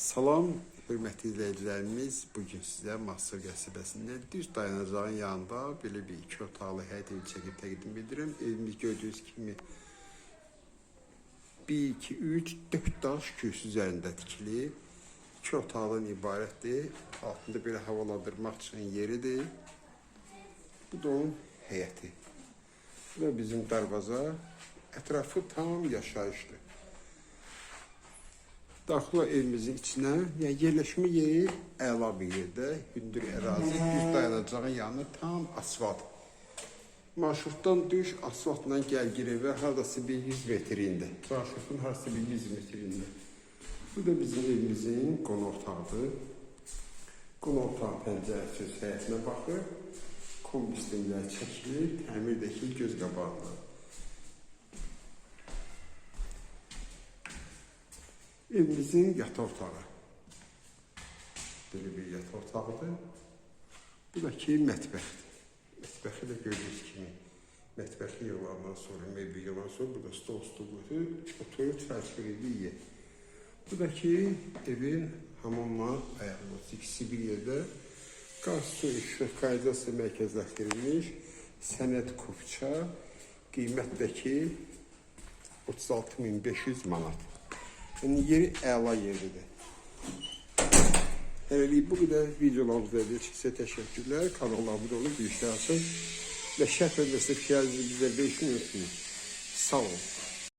Salam, hörmətli izləyicilərimiz. Bu gün sizə Masır qəsəbəsində düz dayanacağın yanında belə bir iki otaqlı həyət evi təqdim edirəm. Evimiz gördüyünüz kimi 1, 2, 3, 4 daş kürsü üzərində tikili. İki otaqdan ibarətdir. Altında belə havalandırmaq üçün yeridir. Bu da onun həyəti. Bu da bizim darvaza. Ətrafı tam yaşayışlı. Daxil evimizin içinə, yəni yerləşmə yeri əla bir yerdə, hündür ərazi, düz dayanacağın yanı tam asfalt. Marşrutdan düş, asfaltla gəl gir evə, hardası bir 100 metrində. Marşrutun hardası bir 100 metrində. Bu da bizim evimizin qonaq otağıdır. Qonaq otağı pəncərəsi həyətinə baxır. Komplekslər çəkilir, təmirdəki göz qabağında. Evimizin yataq otağı. Belə bir yataq otağıdır. Bu da ki mətbəxdir. Mətbəxi də gördüyünüz kimi mətbəxi yığılandan sonra, mebel yığılandan sonra burada stol stol qoydu, oturur çərçivə edib yeyir. Bu da ki evin hamamla ayaqlısı ikisi bir yerdə qaz su işıq qaydası mərkəzləşdirilmiş sənəd kupça qiymətdəki 36500 manat. Yəni yeri əla yeridir. Hələlik bu qədər videolarımızda sizə təşəkkürlər. Kanala abunə olun, bir işlər açın. Və şərh və məsələ fikrlərinizi bizə verişini unutmayın. Sağ olun.